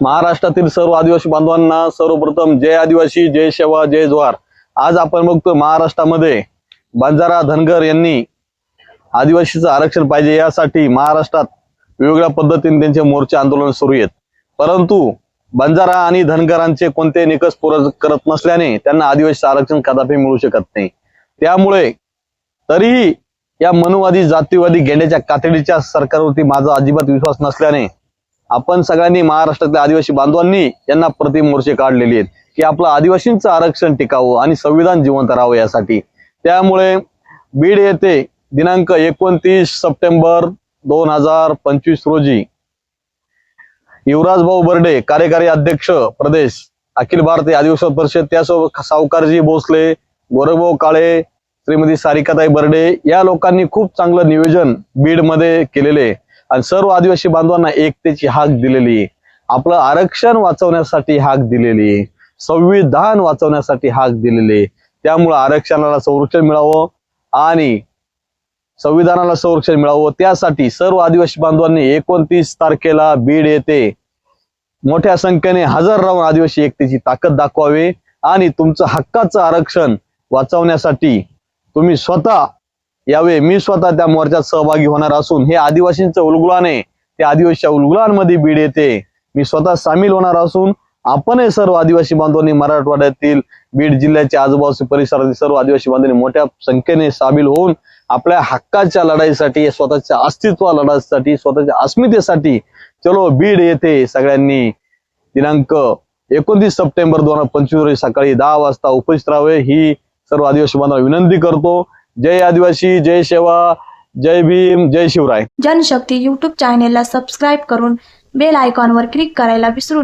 महाराष्ट्रातील सर्व आदिवासी बांधवांना सर्वप्रथम जय आदिवासी जय शेवा जय जोहार आज आपण बघतो महाराष्ट्रामध्ये बंजारा धनगर यांनी आदिवासीचं आरक्षण पाहिजे यासाठी महाराष्ट्रात वेगवेगळ्या पद्धतीने त्यांचे मोर्चे आंदोलन सुरू आहेत. परंतु बंजारा आणि धनगरांचे कोणते निकष पूर्ण करत नसल्याने त्यांना आदिवासी आरक्षण कदापि मिळू शकत नाही. त्यामुळे तरीही या मनुवादी जातीवादी गेंड्याच्या कातडीच्या सरकारवरती माझा अजिबात विश्वास नसल्याने आपण सगळ्यांनी महाराष्ट्रातल्या आदिवासी बांधवांनी यांना प्रति मोर्चे काढलेले आहेत की आपलं आदिवासींचं आरक्षण टिकावं आणि संविधान जिवंत राहावं यासाठी त्यामुळे बीड येथे दिनांक एकोणतीस सप्टेंबर दोन हजार पंचवीस रोजी युवराज भाऊ बर्डे कार्यकारी अध्यक्ष प्रदेश अखिल भारतीय आदिवासी परिषद त्यासोबत सावकारजी भोसले गोरखभाऊ काळे श्रीमती सारिकाताई बर्डे या लोकांनी खूप चांगलं नियोजन बीडमध्ये केलेले आहे. आणि सर्व आदिवासी बांधवांना एकतेची हाक दिलेली आहे. आपलं आरक्षण वाचवण्यासाठी हाक दिलेली आहे. संविधान वाचवण्यासाठी हाक दिलेली आहे. त्यामुळं आरक्षणाला संरक्षण मिळावं आणि संविधानाला संरक्षण मिळावं त्यासाठी सर्व आदिवासी बांधवांनी एकोणतीस तारखेला बीड येथे मोठ्या संख्येने हजर राहून आदिवासी एकतेची ताकद दाखवावी आणि तुमचं हक्काचं आरक्षण वाचवण्यासाठी तुम्ही स्वतः यावे मी स्वतः त्या मोर्चात सहभागी होणार असून हे आदिवासींचं उलगुलाने आहे. त्या आदिवासीच्या उलगुलांमध्ये बीड येते. मी स्वतः सामील होणार असून आपणही सर्व आदिवासी बांधवांनी मराठवाड्यातील बीड जिल्ह्याच्या आजूबाजूच्या परिसरातील सर्व आदिवासी बांधवांनी मोठ्या संख्येने सामील होऊन आपल्या हक्काच्या लढाईसाठी स्वतःच्या अस्तित्व लढाईसाठी स्वतःच्या अस्मितेसाठी चलो बीड येथे सगळ्यांनी. दिनांक एकोणतीस सप्टेंबर दोन हजार पंचवीस रोजी सकाळी दहा वाजता उपस्थित राहावे ही सर्व आदिवासी बांधव विनंती करतो. जय आदिवासी जय सेवा जय भीम जय शिवराय. जनशक्ती युट्यूब चॅनेलला सबस्क्राईब करून बेल आयकॉनवर क्लिक करायला विसरू